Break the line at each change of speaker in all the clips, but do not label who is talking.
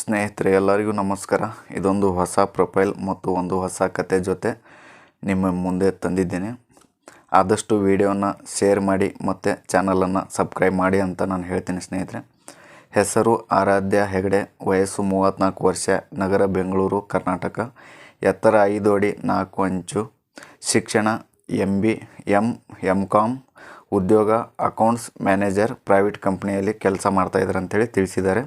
ಸ್ನೇಹಿತರೆ, ಎಲ್ಲರಿಗೂ ನಮಸ್ಕಾರ. ಇದೊಂದು ಹೊಸ ಪ್ರೊಫೈಲ್ ಮತ್ತು ಒಂದು ಹೊಸ ಕತೆ ಜೊತೆ ನಿಮ್ಮ ಮುಂದೆ ತಂದಿದ್ದೇನೆ. ಆದಷ್ಟು ವಿಡಿಯೋನ ಶೇರ್ ಮಾಡಿ ಮತ್ತು ಚಾನಲನ್ನು ಸಬ್ಸ್ಕ್ರೈಬ್ ಮಾಡಿ ಅಂತ ನಾನು ಹೇಳ್ತೀನಿ ಸ್ನೇಹಿತರೆ. ಹೆಸರು ಆರಾಧ್ಯ ಹೆಗಡೆ, ವಯಸ್ಸು ಮೂವತ್ತ್ನಾಲ್ಕು ವರ್ಷ, ನಗರ ಬೆಂಗಳೂರು, ಕರ್ನಾಟಕ. ಎತ್ತರ ಐದು ಅಡಿ ನಾಲ್ಕು ಅಂಚು. ಶಿಕ್ಷಣ M B M M com ಉದ್ಯೋಗ, ಅಕೌಂಟ್ಸ್ ಮ್ಯಾನೇಜರ್, ಪ್ರೈವೇಟ್ ಕಂಪ್ನಿಯಲ್ಲಿ ಕೆಲಸ ಮಾಡ್ತಾಯಿದ್ದಾರೆ ಅಂತೇಳಿ ತಿಳಿಸಿದ್ದಾರೆ.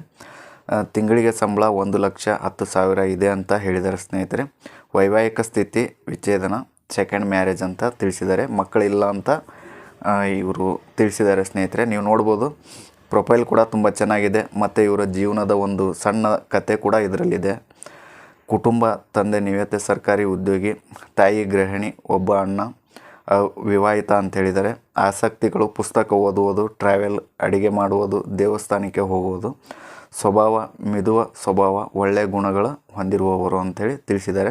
ತಿಂಗಳಿಗೆ ಸಂಬಳ ಒಂದು ಲಕ್ಷ ಹತ್ತು ಸಾವಿರ ಇದೆ ಅಂತ ಹೇಳಿದ್ದಾರೆ ಸ್ನೇಹಿತರೆ. ವೈವಾಹಿಕ ಸ್ಥಿತಿ, ವಿಚ್ಛೇದನ ಸೆಕೆಂಡ್ ಮ್ಯಾರೇಜ್ ಅಂತ ತಿಳಿಸಿದ್ದಾರೆ. ಮಕ್ಕಳಿಲ್ಲ ಅಂತ ಇವರು ತಿಳಿಸಿದ್ದಾರೆ ಸ್ನೇಹಿತರೆ. ನೀವು ನೋಡ್ಬೋದು ಪ್ರೊಫೈಲ್ ಕೂಡ ತುಂಬ ಚೆನ್ನಾಗಿದೆ. ಮತ್ತು ಇವರ ಜೀವನದ ಒಂದು ಸಣ್ಣ ಕತೆ ಕೂಡ ಇದರಲ್ಲಿದೆ. ಕುಟುಂಬ, ತಂದೆ ನಿವೇತೆ ಸರ್ಕಾರಿ ಉದ್ಯೋಗಿ, ತಾಯಿ, ಗೃಹಿಣಿ, ಒಬ್ಬ ಅಣ್ಣ ವಿವಾಹಿತ ಅಂತ ಹೇಳಿದ್ದಾರೆ. ಆಸಕ್ತಿಗಳು, ಪುಸ್ತಕ ಓದುವುದು ಟ್ರಾವೆಲ್ ಅಡಿಗೆ ಮಾಡುವುದು, ದೇವಸ್ಥಾನಕ್ಕೆ ಹೋಗುವುದು. ಸ್ವಭಾವ, ಮಿದುವ ಸ್ವಭಾವ ಒಳ್ಳೆಯ ಗುಣಗಳು ಹೊಂದಿರುವವರು ಅಂತೇಳಿ ತಿಳಿಸಿದ್ದಾರೆ.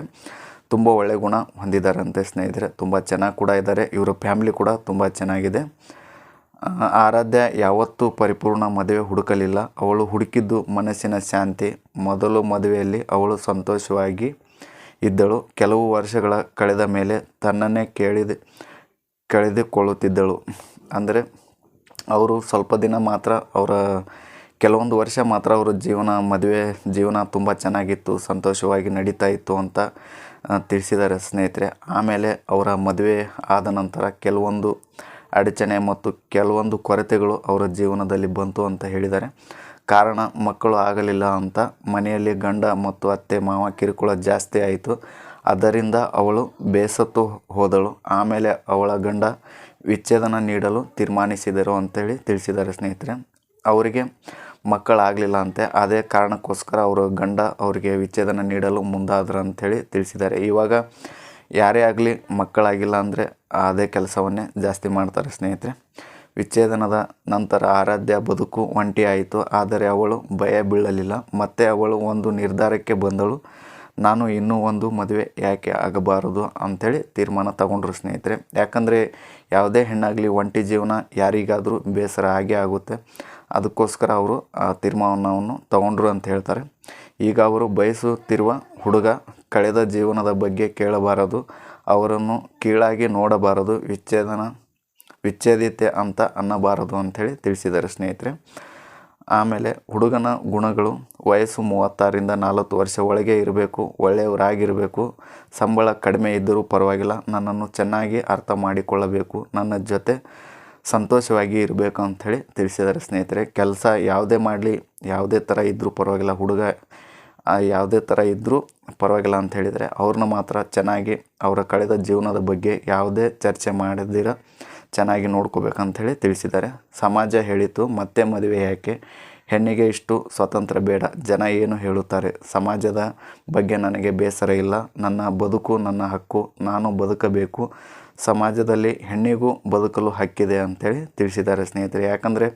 ತುಂಬ ಒಳ್ಳೆಯ ಗುಣ ಹೊಂದಿದ್ದಾರಂತೆ ಸ್ನೇಹಿತರೆ. ತುಂಬ ಚೆನ್ನಾಗಿ ಕೂಡ ಇದ್ದಾರೆ. ಇವರ ಫ್ಯಾಮಿಲಿ ಕೂಡ ತುಂಬ ಚೆನ್ನಾಗಿದೆ. ಆರಾಧ್ಯ ಯಾವತ್ತೂ ಪರಿಪೂರ್ಣ ಮದುವೆ ಹುಡುಕಲಿಲ್ಲ. ಅವಳು ಹುಡುಕಿದ್ದು ಮನಸ್ಸಿನ ಶಾಂತಿ. ಮೊದಲು ಮದುವೆಯಲ್ಲಿ ಅವಳು ಸಂತೋಷವಾಗಿ ಇದ್ದಳು. ಕೆಲವು ವರ್ಷಗಳ ಕಳೆದ ಮೇಲೆ ತನ್ನನ್ನೇ ಕೇಳಿದ, ಕಳೆದುಕೊಳ್ಳುತ್ತಿದ್ದಳು. ಅಂದರೆ, ಅವರು ಸ್ವಲ್ಪ ದಿನ ಮಾತ್ರ ಅವರ ಕೆಲವೊಂದು ವರ್ಷ ಮಾತ್ರ ಅವರ ಜೀವನ, ಮದುವೆ ಜೀವನ ತುಂಬ ಚೆನ್ನಾಗಿತ್ತು, ಸಂತೋಷವಾಗಿ ನಡೀತಾ ಇತ್ತು ಅಂತ ತಿಳಿಸಿದ್ದಾರೆ ಸ್ನೇಹಿತರೆ. ಆಮೇಲೆ ಅವರ ಮದುವೆ ಆದ ನಂತರ ಕೆಲವೊಂದು ಅಡಚಣೆ ಮತ್ತು ಕೆಲವೊಂದು ಕೊರತೆಗಳು ಅವರ ಜೀವನದಲ್ಲಿ ಬಂತು ಅಂತ ಹೇಳಿದ್ದಾರೆ. ಕಾರಣ, ಮಕ್ಕಳು ಆಗಲಿಲ್ಲ ಅಂತ ಮನೆಯಲ್ಲಿ ಗಂಡ ಮತ್ತು ಅತ್ತೆ, ಮಾವ ಕಿರುಕುಳ ಜಾಸ್ತಿ ಆಯಿತು. ಅದರಿಂದ ಅವಳು ಬೇಸತ್ತು ಹೋದಳು. ಆಮೇಲೆ ಅವಳ ಗಂಡ ವಿಚ್ಛೇದನ ನೀಡಲು ತೀರ್ಮಾನಿಸಿದರು ಅಂತೇಳಿ ತಿಳಿಸಿದ್ದಾರೆ ಸ್ನೇಹಿತರೆ. ಅವರಿಗೆ ಮಕ್ಕಳಾಗಲಿಲ್ಲ ಅಂತೆ ಅದೇ ಕಾರಣಕ್ಕೋಸ್ಕರ ಅವರು ಗಂಡ ಅವರಿಗೆ ವಿಚ್ಛೇದನ ನೀಡಲು ಮುಂದಾದರು ಅಂಥೇಳಿ ತಿಳಿಸಿದ್ದಾರೆ. ಇವಾಗ ಯಾರೇ ಆಗಲಿ ಮಕ್ಕಳಾಗಿಲ್ಲ ಅಂದರೆ ಅದೇ ಕೆಲಸವನ್ನೇ ಜಾಸ್ತಿ ಮಾಡ್ತಾರೆ ಸ್ನೇಹಿತರೆ. ವಿಚ್ಛೇದನದ ನಂತರ ಆರಾಧ್ಯ ಬದುಕು ಒಂಟಿ ಆಯಿತು ಆದರೆ ಅವಳು ಭಯ ಬೀಳಲಿಲ್ಲ. ಮತ್ತೆ ಅವಳು ಒಂದು ನಿರ್ಧಾರಕ್ಕೆ ಬಂದಳು. ನಾನು ಇನ್ನೂ ಒಂದು ಮದುವೆ ಯಾಕೆ ಆಗಬಾರದು ಅಂಥೇಳಿ ತೀರ್ಮಾನ ತಗೊಂಡ್ರು ಸ್ನೇಹಿತರೆ. ಯಾಕಂದರೆ ಯಾವುದೇ ಹೆಣ್ಣಾಗಲಿ ಒಂಟಿ ಜೀವನ ಯಾರಿಗಾದರೂ ಬೇಸರ ಆಗೇ ಆಗುತ್ತೆ. ಅದಕ್ಕೋಸ್ಕರ ಅವರು ಆ ತೀರ್ಮಾನವನ್ನು ತಗೊಂಡ್ರು ಅಂತ ಹೇಳ್ತಾರೆ. ಈಗ ಅವರು ಬಯಸುತ್ತಿರುವ ಹುಡುಗ ಕಳೆದ ಜೀವನದ ಬಗ್ಗೆ ಕೇಳಬಾರದು, ಅವರನ್ನು ಕೀಳಾಗಿ ನೋಡಬಾರದು, ವಿಚ್ಛೇದನ, ವಿಚ್ಛೇದಿತೆ ಅಂತ ಅನ್ನಬಾರದು ಅಂಥೇಳಿ ತಿಳಿಸಿದ್ದಾರೆ ಸ್ನೇಹಿತರೆ. ಆಮೇಲೆ ಹುಡುಗನ ಗುಣಗಳು, ವಯಸ್ಸು ಮೂವತ್ತಾರರಿಂದ ನಲವತ್ತು ವರ್ಷ ಒಳಗೆ ಇರಬೇಕು, ಒಳ್ಳೆಯವರಾಗಿರಬೇಕು, ಸಂಬಳ ಕಡಿಮೆ ಇದ್ದರೂ ಪರವಾಗಿಲ್ಲ, ನನ್ನನ್ನು ಚೆನ್ನಾಗಿ ಅರ್ಥ ಮಾಡಿಕೊಳ್ಳಬೇಕು, ನನ್ನ ಜೊತೆ ಸಂತೋಷವಾಗಿ ಇರಬೇಕು ಅಂಥೇಳಿ ತಿಳಿಸಿದ್ದಾರೆ ಸ್ನೇಹಿತರೆ. ಕೆಲಸ ಯಾವುದೇ ಮಾಡಲಿ, ಯಾವುದೇ ಥರ ಇದ್ದರೂ ಪರವಾಗಿಲ್ಲ, ಹುಡುಗ ಯಾವುದೇ ಥರ ಇದ್ದರೂ ಪರವಾಗಿಲ್ಲ ಅಂತ ಹೇಳಿದರೆ ಅವ್ರನ್ನ ಮಾತ್ರ ಚೆನ್ನಾಗಿ ಅವರ ಕಳೆದ ಜೀವನದ ಬಗ್ಗೆ ಯಾವುದೇ ಚರ್ಚೆ ಮಾಡದಿರ ಚೆನ್ನಾಗಿ ನೋಡ್ಕೋಬೇಕಂಥೇಳಿ ತಿಳಿಸಿದ್ದಾರೆ. ಸಮಾಜ ಹೇಳಿತು, ಮತ್ತೆ ಮದುವೆ ಯಾಕೆ? ಹೆಣ್ಣಿಗೆ ಇಷ್ಟು ಸ್ವಾತಂತ್ರ್ಯ ಬೇಡ. ಜನ ಏನು ಹೇಳುತ್ತಾರೆ? ಸಮಾಜದ ಬಗ್ಗೆ ನನಗೆ ಬೇಸರ ಇಲ್ಲ. ನನ್ನ ಬದುಕು ನನ್ನ ಹಕ್ಕು. ನಾನು ಬದುಕಬೇಕು. ಸಮಾಜದಲ್ಲಿ ಹೆಣ್ಣಿಗೂ ಬದುಕಲು ಹಕ್ಕಿದೆ ಅಂತೇಳಿ ತಿಳಿಸಿದ್ದಾರೆ ಸ್ನೇಹಿತರೆ. ಯಾಕಂದರೆ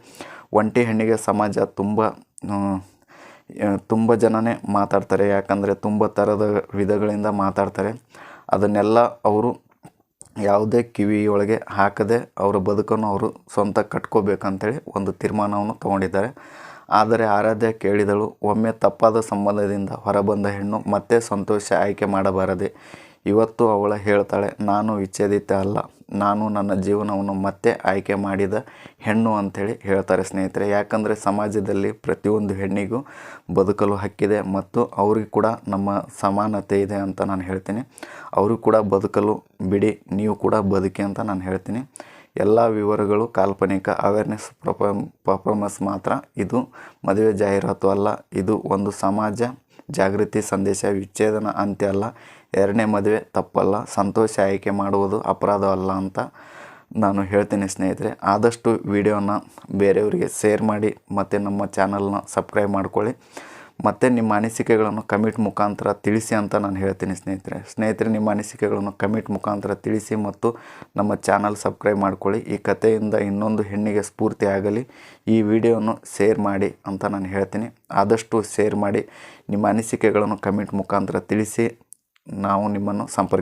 ಒಂಟಿ ಹೆಣ್ಣಿಗೆ ಸಮಾಜ ತುಂಬ ತುಂಬ ಜನನೇ ಮಾತಾಡ್ತಾರೆ. ಯಾಕಂದರೆ ತುಂಬ ಥರದ ವಿಧಗಳಿಂದ ಮಾತಾಡ್ತಾರೆ. ಅದನ್ನೆಲ್ಲ ಅವರು ಯಾವುದೇ ಕಿವಿಯೊಳಗೆ ಹಾಕದೆ ಅವರ ಬದುಕನ್ನು ಅವರು ಸ್ವಂತ ಕಟ್ಕೋಬೇಕಂತೇಳಿ ಒಂದು ತೀರ್ಮಾನವನ್ನು ತಗೊಂಡಿದ್ದಾರೆ. ಆದರೆ ಆರಾಧ್ಯ ಕೇಳಿದಳು, ಒಮ್ಮೆ ತಪ್ಪಾದ ಸಂಬಂಧದಿಂದ ಹೊರಬಂದ ಹೆಣ್ಣು ಮತ್ತೆ ಸಂತೋಷ ಆಯ್ಕೆ ಮಾಡಬಾರದೆ. ಇವತ್ತು ಅವಳ ಹೇಳ್ತಾಳೆ, ನಾನು ವಿಚ್ಛೇದಿತ ಅಲ್ಲ. ನಾನು ನನ್ನ ಜೀವನವನ್ನು ಮತ್ತೆ ಆಯ್ಕೆ ಮಾಡಿದ ಹೆಣ್ಣು ಅಂಥೇಳಿ ಹೇಳ್ತಾರೆ ಸ್ನೇಹಿತರೆ. ಯಾಕಂದರೆ ಸಮಾಜದಲ್ಲಿ ಪ್ರತಿಯೊಂದು ಹೆಣ್ಣಿಗೂ ಬದುಕಲು ಹಕ್ಕಿದೆ ಮತ್ತು ಅವ್ರಿಗೆ ಕೂಡ ನಮ್ಮ ಸಮಾನತೆ ಇದೆ ಅಂತ ನಾನು ಹೇಳ್ತೀನಿ. ಅವರು ಕೂಡ ಬದುಕಲು, ಬಿಡಿ, ನೀವು ಕೂಡ ಬದುಕಿ ಅಂತ ನಾನು ಹೇಳ್ತೀನಿ. ಎಲ್ಲ ವಿವರಗಳು ಕಾಲ್ಪನಿಕ ಅವೇರ್ನೆಸ್ ಪರ್ಫಾರ್ಮೆನ್ಸ್ ಮಾತ್ರ. ಇದು ಮದುವೆ ಜಾಹೀರಾತು ಅಲ್ಲ, ಇದು ಒಂದು ಸಮಾಜ ಜಾಗೃತಿ ಸಂದೇಶ ವಿಚ್ಛೇದನ ಅಂತ್ಯ ಅಲ್ಲ. ಎರಡನೇ ಮದುವೆ ತಪ್ಪಲ್ಲ, ಸಂತೋಷ ಆಯ್ಕೆ ಮಾಡುವುದು ಅಪರಾಧ ಅಲ್ಲ ಅಂತ ನಾನು ಹೇಳ್ತೀನಿ ಸ್ನೇಹಿತರೆ. ಆದಷ್ಟು ವಿಡಿಯೋನ ಬೇರೆಯವರಿಗೆ ಶೇರ್ ಮಾಡಿ, ಮತ್ತು ನಮ್ಮ ಚಾನಲ್ನ ಸಬ್ಸ್ಕ್ರೈಬ್ ಮಾಡ್ಕೊಳ್ಳಿ. ಮತ್ತು ನಿಮ್ಮ ಅನಿಸಿಕೆಗಳನ್ನು ಕಮಿಟ್ ಮುಖಾಂತರ ತಿಳಿಸಿ ಅಂತ ನಾನು ಹೇಳ್ತೀನಿ ಸ್ನೇಹಿತರೆ. ಸ್ನೇಹಿತರೆ, ನಿಮ್ಮ ಅನಿಸಿಕೆಗಳನ್ನು ಕಮಿಟ್ ಮುಖಾಂತರ ತಿಳಿಸಿ ಮತ್ತು ನಮ್ಮ ಚಾನಲ್ ಸಬ್ಸ್ಕ್ರೈಬ್ ಮಾಡ್ಕೊಳ್ಳಿ. ಈ ಕಥೆಯಿಂದ ಇನ್ನೊಂದು ಹೆಣ್ಣಿಗೆ ಸ್ಫೂರ್ತಿ ಆಗಲಿ. ಈ ವಿಡಿಯೋವನ್ನು ಶೇರ್ ಮಾಡಿ ಅಂತ ನಾನು ಹೇಳ್ತೀನಿ. ಆದಷ್ಟು ಶೇರ್ ಮಾಡಿ ನಿಮ್ಮ ಅನಿಸಿಕೆಗಳನ್ನು ಕಮಿಟ್ ಮುಖಾಂತರ ತಿಳಿಸಿ ನಾವು ನಿಮ್ಮನ್ನು ಸಂಪರ್ಕ